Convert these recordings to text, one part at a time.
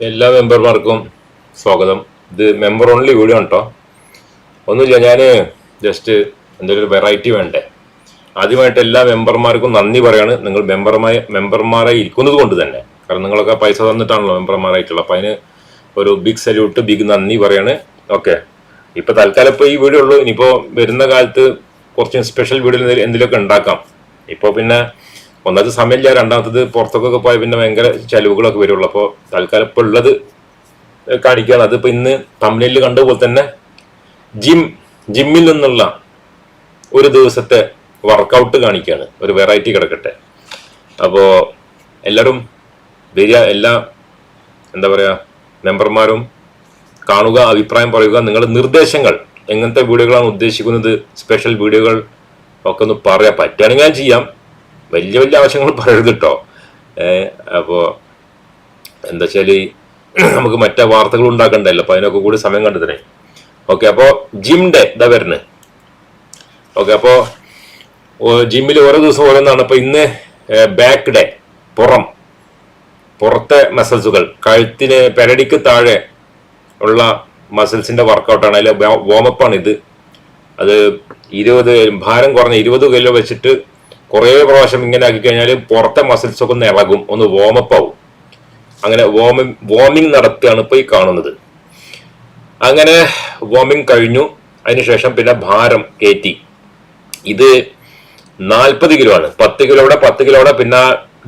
എല്ലാ മെമ്പർമാർക്കും സ്വാഗതം. ഇത് മെമ്പർ ഓൺലി വീഡിയോ കേട്ടോ ഒന്നുമില്ല ഞാൻ ജസ്റ്റ് എന്തെങ്കിലും വെറൈറ്റി വേണ്ടേ. ആദ്യമായിട്ട് എല്ലാ മെമ്പർമാർക്കും നന്ദി പറയാണ്. നിങ്ങൾ മെമ്പർമായി മെമ്പർമാരായി ഇരിക്കുന്നത് കൊണ്ട് തന്നെ. കാരണം നിങ്ങളൊക്കെ പൈസ തന്നിട്ടാണല്ലോ മെമ്പർമാരായിട്ടുള്ളത്. അപ്പം അതിന് ഒരു ബിഗ് സല്യൂട്ട് ബിഗ് നന്ദി പറയാണ്. ഓക്കെ. ഇപ്പൊ തൽക്കാലം ഇപ്പൊ ഈ വീഡിയോ ഉള്ളൂ. ഇനിയിപ്പോൾ വരുന്ന കാലത്ത് കുറച്ച് സ്പെഷ്യൽ വീഡിയോ എന്തെങ്കിലുമൊക്കെ ഉണ്ടാക്കാം. ഇപ്പോൾ പിന്നെ ഒന്നാമത് സമയമില്ല രണ്ടാമത്തത് പുറത്തൊക്കെ പോയാൽ പിന്നെ ഭയങ്കര ചെലവുകളൊക്കെ വരുള്ളൂ. അപ്പോൾ തൽക്കാലം ഇപ്പോൾ ഉള്ളത് കാണിക്കുകയാണ് അതിപ്പോൾ ഇന്ന് തമിഴിൽ കണ്ടതുപോലെ തന്നെ ജിം ജിമ്മിൽ നിന്നുള്ള ഒരു ദിവസത്തെ വർക്കൗട്ട് കാണിക്കുകയാണ് ഒരു വെറൈറ്റി കിടക്കട്ടെ. അപ്പോൾ എല്ലാവരും വരിക എല്ലാ എന്താ പറയുക മെമ്പർമാരും കാണുക അഭിപ്രായം പറയുക നിങ്ങളുടെ നിർദ്ദേശങ്ങൾ എങ്ങനത്തെ വീഡിയോകളാണ് ഉദ്ദേശിക്കുന്നത് സ്പെഷ്യൽ വീഡിയോകൾ ഒക്കെ ഒന്ന് പറയാം. പറ്റുകയാണെങ്കിൽ ഞാൻ ചെയ്യാം. വലിയ വലിയ ആവശ്യങ്ങൾ പറയരുത് കേട്ടോ അപ്പോ എന്താ വെച്ചാൽ നമുക്ക് മറ്റേ വാർത്തകൾ ഉണ്ടാക്കണ്ടല്ലോ അപ്പോൾ അതിനൊക്കെ കൂടി സമയം കണ്ടെത്തണേ. ഓക്കെ അപ്പോ ജിം ഡേ ഇതാ വരണേ. ഓക്കെ അപ്പോ ജിമ്മിൽ ഓരോ ദിവസം ഓരോന്നാണ്. അപ്പോൾ ഇന്ന് ബാക്ക് ഡേ പുറം പുറത്തെ മസിൽസുകൾ കഴുത്തിന് പെരടിക്ക് താഴെ ഉള്ള മസിൽസിന്റെ വർക്കൗട്ടാണ്. അതിലെ വോമപ്പാണ് ഇത്. അത് ഇരുപത് ഭാരം കുറഞ്ഞ ഇരുപത് കിലോ വെച്ചിട്ട് കുറേ പ്രാവശ്യം ഇങ്ങനെ ആക്കി കഴിഞ്ഞാൽ പുറത്തെ മസിൽസ് ഒക്കെ ഒന്ന് ഇളകും ഒന്ന് വോമപ്പ് ആവും. അങ്ങനെ വോമിങ് വോമിങ് നടത്തുകയാണ് ഇപ്പോൾ ഈ കാണുന്നത്. അങ്ങനെ വോമിങ് കഴിഞ്ഞു അതിനുശേഷം പിന്നെ ഭാരം കയറ്റി. ഇത് നാൽപ്പത് കിലോ ആണ്. പത്ത് കിലോയുടെ പത്ത് കിലോയുടെ പിന്നെ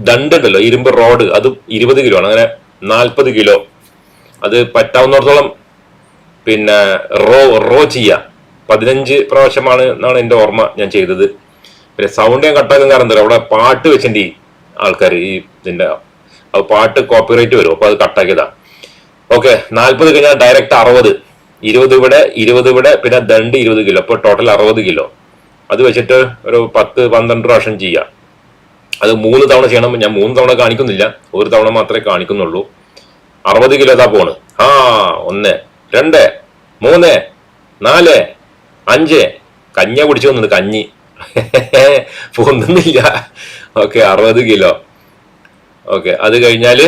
ദണ്ടുണ്ടല്ലോ ഇരുമ്പ് റോഡ് അത് ഇരുപത് കിലോ ആണ്. അങ്ങനെ നാൽപ്പത് കിലോ അത് പറ്റാവുന്നിടത്തോളം പിന്നെ റോ റോ ചെയ്യ. പതിനഞ്ച് പ്രാവശ്യമാണ് എന്നാണ് എന്റെ ഓർമ്മ ഞാൻ ചെയ്തത്. പിന്നെ സൗണ്ട് ഞാൻ കാരണം എന്താ അവിടെ പാട്ട് വെച്ചിട്ട് ഈ ആൾക്കാർ ഈ ഇതിന്റെ അത് പാട്ട് കോപ്പിറൈറ്റ് വരും. അപ്പോൾ അത് കട്ടാക്കിയതാ ഓക്കെ നാൽപ്പത് കഴിഞ്ഞാൽ ഡയറക്റ്റ് അറുപത്. ഇരുപത് ഇവിടെ ഇരുപത് ഇവിടെ പിന്നെ ദണ്ട് ഇരുപത് കിലോ. അപ്പോൾ ടോട്ടൽ അറുപത് കിലോ. അത് വെച്ചിട്ട് ഒരു പത്ത് പന്ത്രണ്ട് പ്രാവശ്യം ചെയ്യാം. അത് മൂന്ന് തവണ ചെയ്യണം. ഞാൻ മൂന്ന് തവണ കാണിക്കുന്നില്ല. ഒരു തവണ മാത്രമേ കാണിക്കുന്നുള്ളൂ. അറുപത് കിലോ ഇതാ പോണ്. ആ ഒന്ന് രണ്ട് മൂന്ന് നാല് അഞ്ച്. കഞ്ഞ പിടിച്ചു വന്നത് കഞ്ഞി. പൊന്നുന്നില്ല ഓക്കെ അറുപത് കിലോ. ഓക്കെ അത് കഴിഞ്ഞാൽ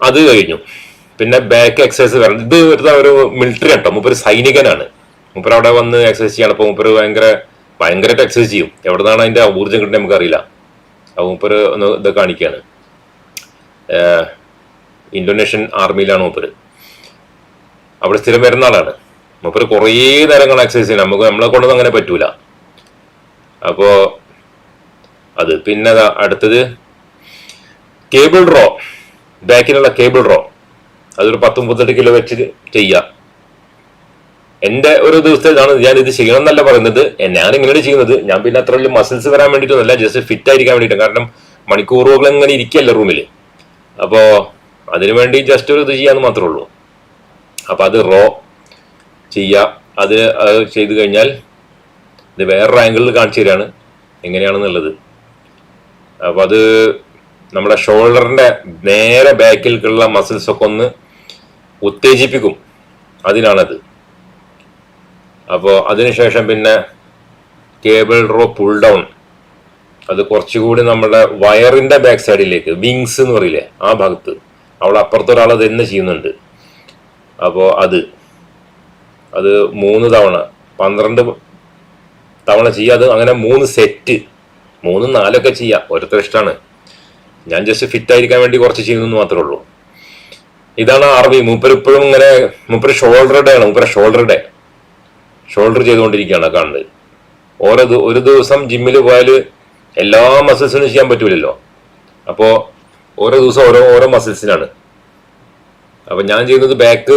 അത് കഴിഞ്ഞു. പിന്നെ ബാക്ക് എക്സസൈസ് വരണം ഇത് ഒരു ഒരു മിലിറ്ററി കേട്ടോ മൂപ്പര് സൈനികനാണ്. മൂപ്പര് അവിടെ വന്ന് എക്സസൈസ് ചെയ്യണം. അപ്പോൾ മൂപ്പര് ഭയങ്കര ഭയങ്കരമായിട്ട് എക്സസൈസ് ചെയ്യും. എവിടെ നിന്നാണ് അതിന്റെ ഊർജം കിട്ടുന്നത് നമുക്കറിയില്ല. അപ്പോൾ മൂപ്പര് ഒന്ന് ഇത് കാണിക്കുകയാണ് ഇന്തോനേഷ്യൻ ആർമിയിലാണ് മൂപ്പര്. അവിടെ സ്ഥിരം വരുന്ന ആളാണ്. മൂപ്പര് കുറേ നേരങ്ങൾ എക്സസൈസ് ചെയ്യണം. നമുക്ക് നമ്മളെ കൊണ്ടൊന്നും അങ്ങനെ പറ്റൂല. അപ്പോ അത് പിന്നെ അടുത്തത് കേബിൾ റോ ബാക്കിനുള്ള കേബിൾ റോ അതൊരു പത്ത് മുപ്പത്തെട്ട് കിലോ വെച്ച് ചെയ്യുക എന്റെ ഒരു ദിവസത്തെ ഇതാണ്. ഞാൻ ഇത് ചെയ്യണം എന്നല്ല പറയുന്നത്. ഞാൻ ഇങ്ങനെ ചെയ്യുന്നത്. ഞാൻ പിന്നെ അത്ര വലിയ മസിൽസ് വരാൻ വേണ്ടിയിട്ടൊന്നല്ല ജസ്റ്റ് ഫിറ്റ് ആയിരിക്കാൻ വേണ്ടിയിട്ട്. കാരണം മണിക്കൂറുകൾ ഇങ്ങനെ ഇരിക്കല്ല റൂമിൽ അപ്പോ അതിനു വേണ്ടി ജസ്റ്റ് ഒരു ഇത് ചെയ്യാന്ന് മാത്രമേ ഉള്ളൂ. അപ്പൊ അത് റോ ചെയ്യുക അത് ചെയ്തു കഴിഞ്ഞാൽ ഇത് വേറൊരു ആംഗിളിൽ കാണിച്ചു തരാണ് എങ്ങനെയാണെന്നുള്ളത്. അപ്പൊ അത് നമ്മുടെ ഷോൾഡറിന്റെ നേരെ ബാക്കിലേക്കുള്ള മസിൽസ് ഒക്കെ ഒന്ന് ഉത്തേജിപ്പിക്കും. അതിനാണത്. അപ്പോൾ അതിനുശേഷം പിന്നെ കേബിൾ റോ പുൾ ഡൗൺ അത് കുറച്ചുകൂടി നമ്മുടെ വയറിന്റെ ബാക്ക് സൈഡിലേക്ക് വിങ്സ് എന്ന് പറയില്ലേ ആ ഭാഗത്ത്. അവിടെ അപ്പുറത്തൊരാൾ അത് തന്നെ ചെയ്യുന്നുണ്ട്. അപ്പോൾ അത്. അത് മൂന്ന് തവണ. പന്ത്രണ്ട് തവണ ചെയ്യുക. അത് അങ്ങനെ മൂന്ന് സെറ്റ് മൂന്നും നാലൊക്കെ ചെയ്യാം. ഓരോരുത്തർ ഇഷ്ടമാണ്. ഞാൻ ജസ്റ്റ് ഫിറ്റ് ആയിരിക്കാൻ വേണ്ടി കുറച്ച് ചെയ്യുന്നു മാത്രമേ ഉള്ളൂ. ഇതാണ് ആർമി മൂപ്പർ ഇപ്പോഴും ഇങ്ങനെ മൂപ്പർ ഷോൾഡറുടെ ആണ്. മൂപ്പര ഷോൾഡറുടെ ഷോൾഡർ ചെയ്തുകൊണ്ടിരിക്കുകയാണ് കാണുന്നത്. ഓരോ ഒരു ദിവസം ജിമ്മിൽ പോയാൽ എല്ലാ മസിൽസിനും ചെയ്യാൻ പറ്റൂലല്ലോ. അപ്പോൾ ഓരോ ദിവസം ഓരോ ഓരോ മസിൽസിനാണ് അപ്പോൾ ഞാൻ ചെയ്യുന്നത് ബാക്ക്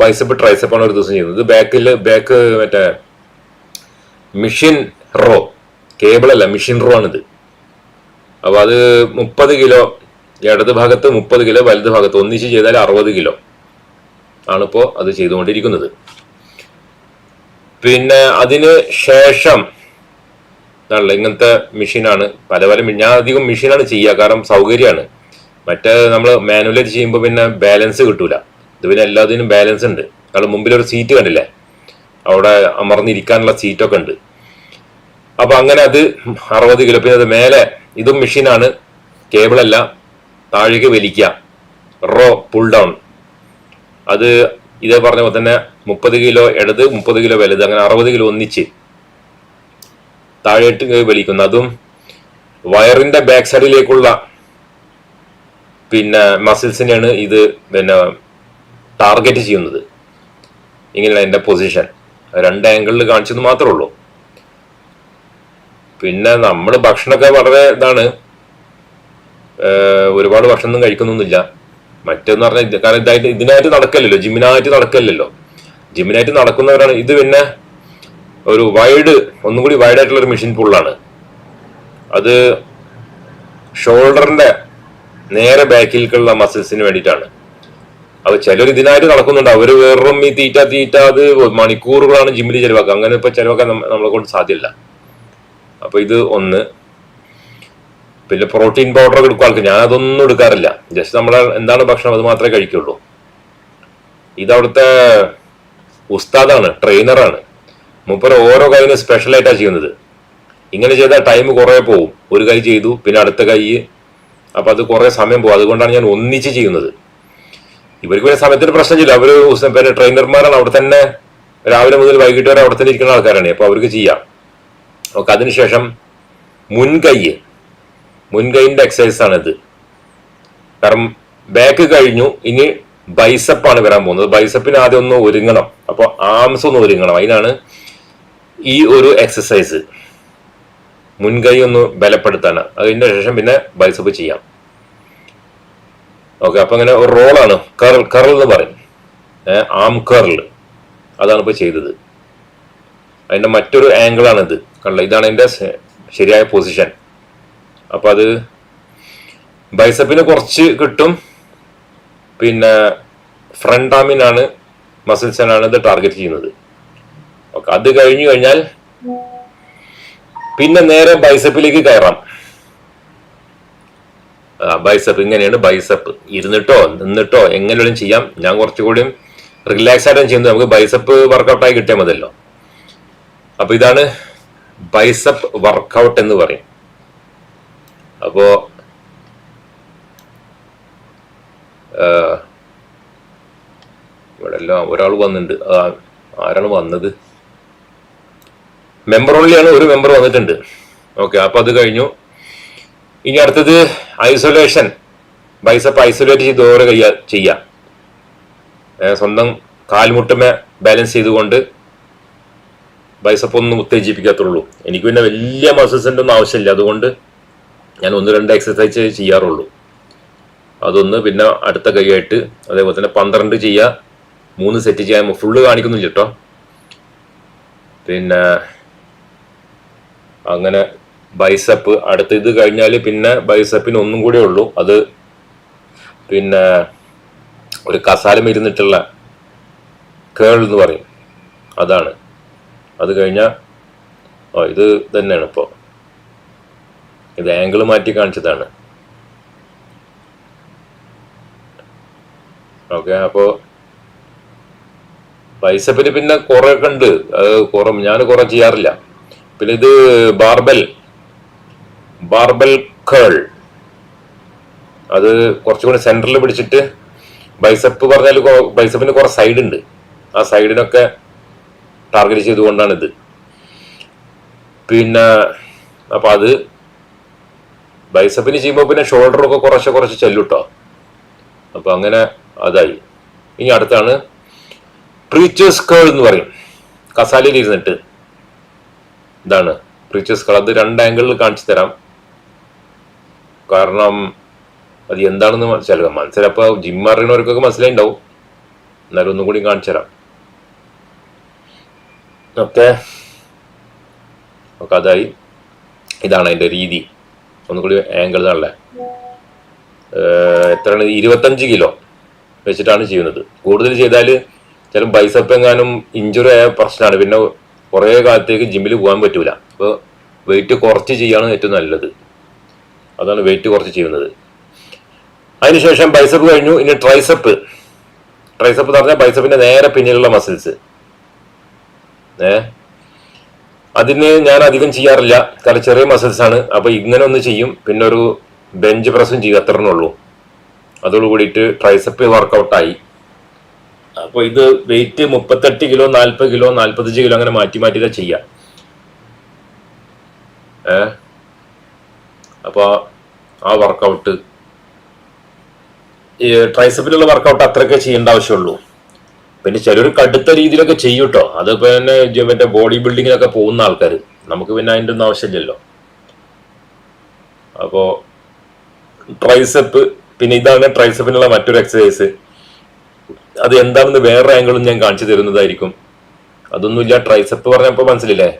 ബൈസപ്പ് ട്രൈസപ്പാണ് ഒരു ദിവസം ചെയ്യുന്നത്. ബാക്കിൽ ബാക്ക് മറ്റേ മിഷൻ റോ. കേബിൾ അല്ല മിഷൻ റോ ആണിത്. അപ്പോൾ അത് മുപ്പത് കിലോ ഇടത് ഭാഗത്ത് മുപ്പത് കിലോ വലത് ഭാഗത്ത് ഒന്നിച്ച് ചെയ്താൽ അറുപത് കിലോ. ആണിപ്പോൾ അത് ചെയ്തുകൊണ്ടിരിക്കുന്നത്. പിന്നെ അതിന് ശേഷം ഇതാണല്ലോ ഇങ്ങനത്തെ മെഷീനാണ്. പല പല ഞാൻ അധികം മെഷീനാണ് ചെയ്യുക കാരണം സൗകര്യമാണ്. മറ്റേ നമ്മൾ മാനുവലായിട്ട് ചെയ്യുമ്പോൾ പിന്നെ ബാലൻസ് കിട്ടൂല. ഇത് പിന്നെ എല്ലാത്തിനും ബാലൻസ് ഉണ്ട്. നമ്മൾ മുമ്പിൽ ഒരു സീറ്റ് കണ്ടില്ലേ? അവിടെ അമർന്നിരിക്കാനുള്ള സീറ്റൊക്കെ ഉണ്ട്. അപ്പൊ അങ്ങനെ അത് അറുപത് കിലോ പിന്നെ അത് മേലെ ഇതും മെഷീനാണ്. കേബിളല്ല താഴേക്ക് വലിക്കുക. റോ പുൾ ഡൗൺ അത് ഇതേ പറഞ്ഞ പോലെ തന്നെ മുപ്പത് കിലോ ഇടത് മുപ്പത് കിലോ വലുത് അങ്ങനെ അറുപത് കിലോ ഒന്നിച്ച് താഴേട്ട് വലിക്കുന്നു. അതും വയറിന്റെ ബാക്ക് സൈഡിലേക്കുള്ള പിന്നെ മസിൽസിനെയാണ് ഇത് പിന്നെ ടാർഗറ്റ് ചെയ്യുന്നത്. ഇങ്ങനെയാണ് എന്റെ പൊസിഷൻ രണ്ട് ആംഗിളിൽ കാണിച്ചത് മാത്രമേ ഉള്ളൂ. പിന്നെ നമ്മൾ ഭക്ഷണമൊക്കെ വളരെ ഇതാണ്. ഒരുപാട് ഭക്ഷണമൊന്നും കഴിക്കുന്നൊന്നുമില്ല. മറ്റെന്ന് പറഞ്ഞാൽ കാരണം ഇതായിട്ട് ഇതിനായിട്ട് നടക്കല്ലല്ലോ. ജിമ്മിനായിട്ട് നടക്കല്ലല്ലോ. ജിമ്മിനായിട്ട് നടക്കുന്നവരാണ്. ഇത് പിന്നെ ഒരു വൈഡ് ഒന്നും കൂടി വൈഡ് ആയിട്ടുള്ള ഒരു മെഷീൻ പുള്ളാണ് അത് ഷോൾഡറിന്റെ നേരെ ബാക്കിലേക്കുള്ള മസിൽസിന് വേണ്ടിയിട്ടാണ്. അപ്പൊ ചിലർ ഇതിനായിട്ട് നടക്കുന്നുണ്ട്. അവർ വെറും ഈ തീറ്റ തീറ്റ അത് മണിക്കൂറുകളാണ് ജിമ്മിൽ ചെലവാക്കുക. അങ്ങനെ ഇപ്പൊ ചെലവാക്കാൻ നമ്മളെ കൊണ്ട് സാധ്യമല്ല അപ്പൊ ഇത് ഒന്ന്. പിന്നെ പ്രോട്ടീൻ പൗഡർ എടുക്കും ആൾക്ക്. ഞാൻ അതൊന്നും എടുക്കാറില്ല. ജസ്റ്റ് നമ്മളെ എന്താണ് ഭക്ഷണം അത് മാത്രമേ കഴിക്കുള്ളൂ. ഇത് അവിടുത്തെ ഉസ്താദാണ് ട്രെയിനറാണ് മുപ്പര ഓരോ കാര്യങ്ങൾ സ്പെഷ്യൽ ആയിട്ടാണ് ചെയ്യുന്നത്. ഇങ്ങനെ ചെയ്താൽ ടൈം കുറേ പോവും. ഒരു കൈ ചെയ്തു പിന്നെ അടുത്ത കൈ. അപ്പൊ അത് കുറേ സമയം പോകും അതുകൊണ്ടാണ് ഞാൻ ഒന്നിച്ച് ചെയ്യുന്നത്. ഇവർക്ക് പിന്നെ സമയത്തിന് പ്രശ്നമില്ല. അവർ ഉസ് പിന്നെ ട്രെയിനർമാരാണ് അവിടെ തന്നെ രാവിലെ മുതൽ വൈകിട്ട് വരെ അവിടെ തന്നെ ഇരിക്കുന്ന ആൾക്കാരാണ്. അപ്പൊ അവർക്ക് ചെയ്യാം. ഓക്കെ അതിനുശേഷം മുൻകൈ മുൻകൈന്റെ എക്സസൈസ് ആണ് ഇത്. കാരണം ബാക്ക് കഴിഞ്ഞു. ഇനി ബൈസപ്പാണ് വരാൻ പോകുന്നത്. ബൈസപ്പിന് ആദ്യം ഒന്ന് ഒരുങ്ങണം. അപ്പോൾ ആംസ് ഒന്ന് ഒരുങ്ങണം. അതിനാണ് ഈ ഒരു എക്സസൈസ് മുൻകൈ ഒന്ന് ബലപ്പെടുത്താനാണ്. അതിന്റെ ശേഷം പിന്നെ ബൈസപ്പ് ചെയ്യാം. ഓക്കെ അപ്പൊ അങ്ങനെ ഒരു റോളാണ് കർൾ കർൾ എന്ന് പറയും. Arm curl. അതാണ് ഇപ്പൊ ചെയ്തത്. അതിന്റെ മറ്റൊരു ആംഗിളാണ് ഇത്. കണ്ടില്ല ഇതാണ് അതിന്റെ ശരിയായ പൊസിഷൻ അപ്പൊ അത് ബൈസപ്പിന് കുറച്ച് കിട്ടും. പിന്നെ ഫ്രണ്ട് ആമിനാണ് മസിൽസിനാണ് ഇത് ടാർഗറ്റ് ചെയ്യുന്നത്. ഓക്കെ അത് കഴിഞ്ഞു കഴിഞ്ഞാൽ പിന്നെ നേരെ ബൈസപ്പിലേക്ക് കയറാം. ബൈസപ്പ് ഇങ്ങനെയാണ് ബൈസപ്പ് ഇരുന്നിട്ടോ നിന്നിട്ടോ എങ്ങനെയും ചെയ്യാം. ഞാൻ കുറച്ചുകൂടി റിലാക്സ് ആയിട്ട് ചെയ്യുന്നത്. നമുക്ക് ബൈസപ്പ് വർക്കൗട്ടായി കിട്ടിയാൽ മതിയല്ലോ. അപ്പൊ ഇതാണ് ബൈസപ്പ് വർക്കൗട്ട് എന്ന് പറയും. അപ്പോ ആഹ്, ഇവിടെ ഒരാൾ വന്നിട്ടുണ്ട്. ആരാണ് വന്നത്? മെമ്പർ ഓൺലി ആണ്. ഒരു മെമ്പർ വന്നിട്ടുണ്ട്. ഓക്കെ അപ്പൊ അത് കഴിഞ്ഞു. ഇനി അടുത്തത് ഐസൊലേഷൻ ബൈസപ്പ് ഐസൊലേറ്റ് ചെയ്ത് ഓരോ കയ്യ ചെയ്യാം. സ്വന്തം കാൽമുട്ടുമേ ബാലൻസ് ചെയ്തുകൊണ്ട് ബൈസപ്പ് ഒന്നും ഉത്തേജിപ്പിക്കാത്തുള്ളൂ. എനിക്ക് പിന്നെ വലിയ മസിൽസിന്റെ ഒന്നും ആവശ്യമില്ല. അതുകൊണ്ട് ഞാൻ ഒന്ന് രണ്ട് എക്സസൈസ് ചെയ്യാറുള്ളൂ. അതൊന്ന് പിന്നെ അടുത്ത കൈയായിട്ട് അതേപോലെ തന്നെ പന്ത്രണ്ട് ചെയ്യുക മൂന്ന് സെറ്റ് ചെയ്യാൻ ഫുള്ള് കാണിക്കുന്നില്ല കേട്ടോ. പിന്നെ അങ്ങനെ ബൈസപ്പ് അടുത്ത ഇത് കഴിഞ്ഞാൽ പിന്നെ ബൈസപ്പിന് ഒന്നും കൂടെ ഉള്ളൂ. അത് പിന്നെ ഒരു കസാലം ഇരുന്നിട്ടുള്ള കേൾ എന്ന് പറയും. അതാണ്. അത് കഴിഞ്ഞാൽ ഓ ഇത് തന്നെയാണ് ഇപ്പോൾ ഇത് ആംഗിൾ മാറ്റി കാണിച്ചതാണ്. ഓക്കെ അപ്പോൾ ബൈസപ്പിന് പിന്നെ കുറെ ഒക്കെ ഉണ്ട്. അത് കുറെ ഞാൻ കുറെ ചെയ്യാറില്ല. പിന്നെ ഇത് ബാർബൽ ബാർബൽ കേൾ അത് കുറച്ചുകൂടി സെന്ററിൽ പിടിച്ചിട്ട് ബൈസപ്പ് പറഞ്ഞാൽ ബൈസപ്പിന് കുറെ സൈഡ് ഉണ്ട്. ആ സൈഡിനൊക്കെ ടാർഗറ്റ് ചെയ്തുകൊണ്ടാണ് ഇത് പിന്നെ അപ്പൊ അത് ബൈസപ്പിന് ചെയ്യുമ്പോൾ പിന്നെ ഷോൾഡറൊക്കെ കുറച്ച് കുറച്ച് ചെല്ലുട്ടോ. അപ്പൊ അങ്ങനെ അതായി. ഇനി അടുത്താണ് പ്രീച്ചേഴ്സ് കേൾ എന്ന് പറയും. കസാലയിൽ ഇരുന്നിട്ട്. ഇതാണ്. പ്രീച്ചേഴ്സ് കേൾ അത് രണ്ട് ആംഗിളിൽ കാണിച്ചു തരാം. കാരണം അത് എന്താണെന്ന് മനസ്സിലാക്കുക മനസ്സിലപ്പോ ജിം അറിയണവർക്കൊക്കെ മനസ്സിലായിണ്ടാവും. എന്നാലും ഒന്നും കൂടി കാണിച്ചു തരാം. ഓക്കെ. ഓക്കെ അതായി. ഇതാണ് അതിന്റെ രീതി. ഒന്നും കൂടി ആംഗിൾ ഇതാണല്ലേ എത്രയാണ്? ഇരുപത്തഞ്ച് കിലോ വെച്ചിട്ടാണ് ചെയ്യുന്നത്. കൂടുതൽ ചെയ്താൽ ചില ബൈസപ്പ് എങ്ങാനും ഇഞ്ചുറി ആയ പ്രശ്നമാണ്. പിന്നെ കുറേ കാലത്തേക്ക് ജിമ്മിൽ പോകാൻ പറ്റൂല. അപ്പോൾ വെയിറ്റ് കുറച്ച് ചെയ്യാണ് ഏറ്റവും നല്ലത്. അതാണ് വെയിറ്റ് കുറച്ച് ചെയ്യുന്നത്. അതിനുശേഷം ബൈസപ്പ് കഴിഞ്ഞു. ഇനി ട്രൈസപ്പ് ട്രൈസപ്പ് പറഞ്ഞാൽ ബൈസപ്പിന്റെ നേരെ പിന്നിലുള്ള മസിൽസ് ഏ? അതിന് ഞാൻ അധികം ചെയ്യാറില്ല. കാരണം ചെറിയ മസിൽസ് ആണ്. അപ്പൊ ഇങ്ങനെ ഒന്ന് ചെയ്യും. പിന്നെ ഒരു ബെഞ്ച് പ്രസ്സും ചെയ്യും. അത്രേ ഉള്ളൂ. അതോട് കൂടിയിട്ട് ട്രൈസപ്പ് വർക്കൗട്ടായി അപ്പോൾ ഇത് വെയിറ്റ് മുപ്പത്തെട്ട് കിലോ നാൽപ്പത് കിലോ നാൽപ്പത്തഞ്ച് കിലോ അങ്ങനെ മാറ്റി മാറ്റിയിട്ട് ചെയ്യാം. ഏ? അപ്പോൾ ആ വർക്കൗട്ട് ഈ ട്രൈസപ്പിലുള്ള വർക്കൗട്ട് അത്രയൊക്കെ ചെയ്യേണ്ട ആവശ്യമുള്ളൂ. പിന്നെ ചിലർ കടുത്ത രീതിയിലൊക്കെ ചെയ്യും കേട്ടോ അത് പിന്നെ മറ്റേ ബോഡി ബിൽഡിങ്ങിലൊക്കെ പോകുന്ന ആൾക്കാർ നമുക്ക് പിന്നെ അതിന്റെ ഒന്നും ആവശ്യമില്ലല്ലോ. അപ്പോൾ ട്രൈസപ്പ് പിന്നെ ഇതാണ് ട്രൈസപ്പിനുള്ള മറ്റൊരു എക്സസൈസ് അത് എന്താണെന്ന് വേറെ ആംഗിളും ഞാൻ കാണിച്ചു തരുന്നതായിരിക്കും. അതൊന്നുമില്ല ട്രൈസപ്പ് പറഞ്ഞപ്പോൾ മനസ്സിലില്ലേ?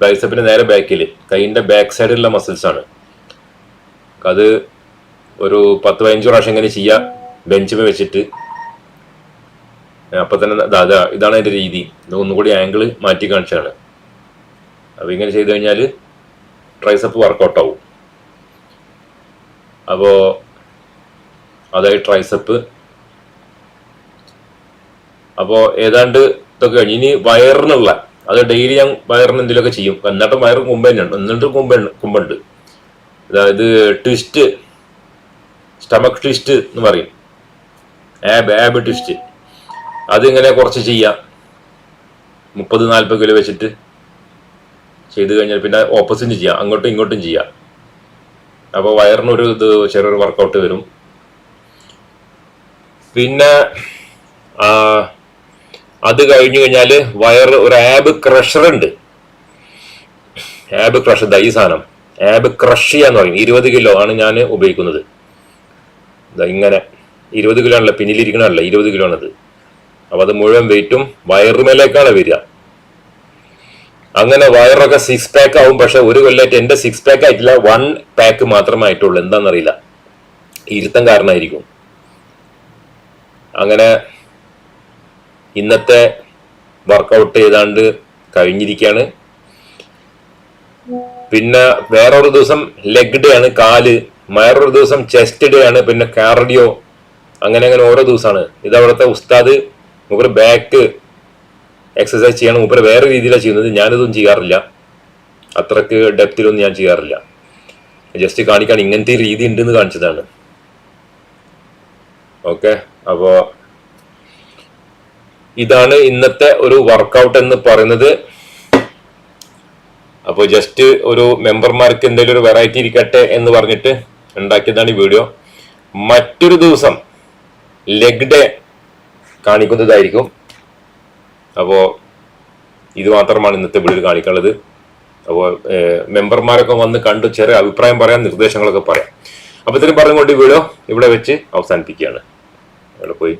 ട്രൈസപ്പിന് നേരെ ബാക്കിൽ കൈയിന്റെ ബാക്ക് സൈഡിലുള്ള മസിൽസ് ആണ്. അത് ഒരു പത്ത് പതിനഞ്ച് പ്രാവശ്യം ഇങ്ങനെ ചെയ്യുക ബെഞ്ചിമേ വെച്ചിട്ട്. അപ്പൊ തന്നെ അതാ ഇതാണ് അതിന്റെ രീതി. ഇത് ഒന്നുകൂടി ആംഗിൾ മാറ്റി കാണിച്ചാണ് അപ്പോൾ ഇങ്ങനെ ചെയ്തു കഴിഞ്ഞാൽ ട്രൈസപ്പ് വർക്കൗട്ട് ആവും. അപ്പോൾ അതായത് ട്രൈസപ്പ് അപ്പോൾ ഏതാണ്ട് ഇതൊക്കെ കഴിഞ്ഞ്. ഇനി വയറിനുള്ള അത് ഡെയിലി ഞാൻ വയറിന് എന്തെങ്കിലുമൊക്കെ ചെയ്യും. എന്നിട്ടും വയറ് കുമ്പ തന്നെയാണ്. എന്നിട്ടും കുമ്പ കുമ്പുണ്ട്. അതായത് ട്വിസ്റ്റ് സ്റ്റമക് ട്വിസ്റ്റ് എന്ന് പറയും. ആബ് ആബ് ട്വിസ്റ്റ് അതിങ്ങനെ കുറച്ച് ചെയ്യാം. മുപ്പത് നാൽപ്പത് കിലോ വെച്ചിട്ട് ചെയ്ത് കഴിഞ്ഞാൽ പിന്നെ ഓപ്പോസിറ്റ് ചെയ്യാം. അങ്ങോട്ടും ഇങ്ങോട്ടും ചെയ്യാം. അപ്പോൾ വയറിനൊരു ഇത് ചെറിയൊരു വർക്കൗട്ട് വരും. പിന്നെ അത് കഴിഞ്ഞു കഴിഞ്ഞാൽ വയർ ഒരു ആബ് ക്രഷർ ഉണ്ട്. ആബ് ക്രഷർ ദൈ സാധനം. ആബ് ക്രഷ് എന്ന് പറയും. ഇരുപത് കിലോ ആണ് ഞാൻ ഉപയോഗിക്കുന്നത്. ഇങ്ങനെ. ഇരുപത് കിലോ ആണല്ലോ പിന്നിലിരിക്കണമല്ല ഇരുപത് കിലോ ആണത്. അപ്പൊ അത് മുഴുവൻ വെയിറ്റും വയറുമേലേക്കാണ് വരിക. അങ്ങനെ വയറൊക്കെ സിക്സ് പാക്ക് ആവും പക്ഷെ ഒരു കൊല്ലമായിട്ട് എന്റെ സിക്സ് പാക്ക് ആയിട്ടില്ല വൺ പാക്ക് മാത്രമായിട്ടുള്ളൂ എന്താണെന്നറിയില്ല. ഇരുത്തം കാരണമായിരിക്കും. അങ്ങനെ ഇന്നത്തെ വർക്കൗട്ട് ഏതാണ്ട് കഴിഞ്ഞിരിക്കുകയാണ്. പിന്നെ വേറൊരു ദിവസം ലെഗ് ഡേ ആണ് കാൽ. വേറൊരു ദിവസം ചെസ്റ്റ് ഡേ ആണ് പിന്നെ കാർഡിയോ അങ്ങനെ അങ്ങനെ ഓരോ ദിവസമാണ് ഇത് അവിടുത്തെ ഉസ്താദ് മൂപ്പര് ബാക്ക് എക്സസൈസ് ചെയ്യണം. മൂപ്പര് വേറെ രീതിയിലാണ് ചെയ്യുന്നത്. ഞാനിതൊന്നും ചെയ്യാറില്ല. അത്രയ്ക്ക് ഡെപ്തിലൊന്നും ഞാൻ ചെയ്യാറില്ല. ജസ്റ്റ് കാണിക്കാൻ ഇങ്ങനത്തെ രീതി ഉണ്ടെന്ന് കാണിച്ചതാണ്. ഓക്കെ അപ്പോ ഇതാണ് ഇന്നത്തെ ഒരു വർക്കൗട്ട് എന്ന് പറയുന്നത്. അപ്പോൾ ജസ്റ്റ് ഒരു മെമ്പർമാർക്ക് എന്തെങ്കിലും ഒരു വെറൈറ്റി ഇരിക്കട്ടെ എന്ന് പറഞ്ഞിട്ട് ഉണ്ടാക്കിയതാണ് ഈ വീഡിയോ മറ്റൊരു ദിവസം ലെഗ് ഡേ കാണിക്കുന്നതായിരിക്കും. അപ്പോൾ ഇത് മാത്രമാണ് ഇന്നത്തെ വീഡിയോ കാണിക്കാനുള്ളത്. അപ്പോൾ മെമ്പർമാരൊക്കെ വന്ന് കണ്ട് ചെറിയ അഭിപ്രായം പറയാൻ നിർദ്ദേശങ്ങളൊക്കെ പറയാം. അപ്പോൾ ഇത്രയും പറഞ്ഞുകൊണ്ട് ഈ വീഡിയോ ഇവിടെ വെച്ച് അവസാനിപ്പിക്കുകയാണ്. അവിടെ പോയി.